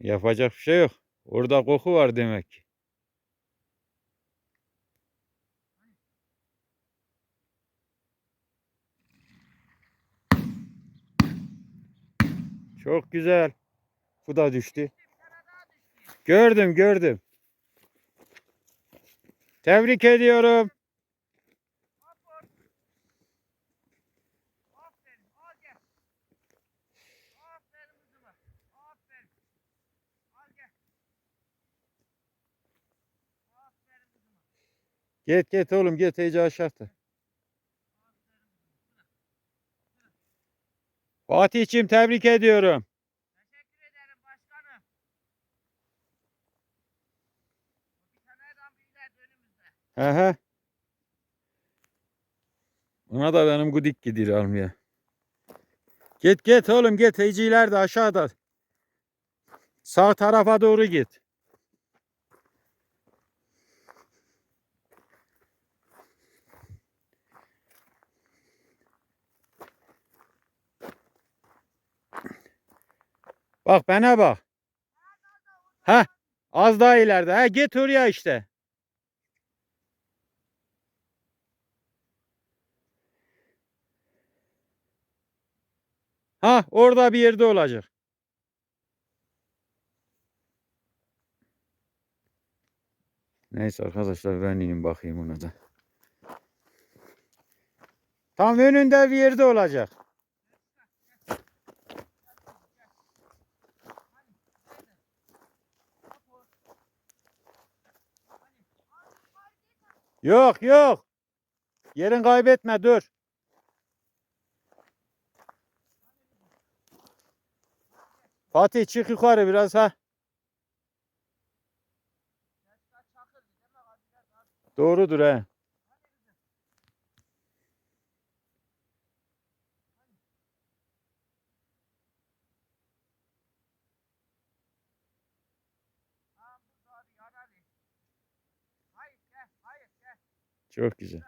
Yapacak bir şey yok. Orada koku var demek ki. Çok güzel. Bu da düştü. Gördüm gördüm. Tebrik ediyorum. Git git oğlum git iyice aşağıda. Fatih'ciğim tebrik ediyorum. Teşekkür ederim başkanım. Bir tane adam önümüzde. He he. Ona da benim gudik gidiyor almaya. Git git oğlum git iyice ileride aşağıda. Sağ tarafa doğru git. Bak bana bak. Ha, az daha ileride. Ha, git oraya işte. Ha, orada bir yerde olacak. Neyse arkadaşlar ben ineyim bakayım ona da. Tam önünde bir yerde olacak. Yok yok. Yerin kaybetme dur. Fatih çık yukarı biraz ha. Doğrudur he. Çok güzel.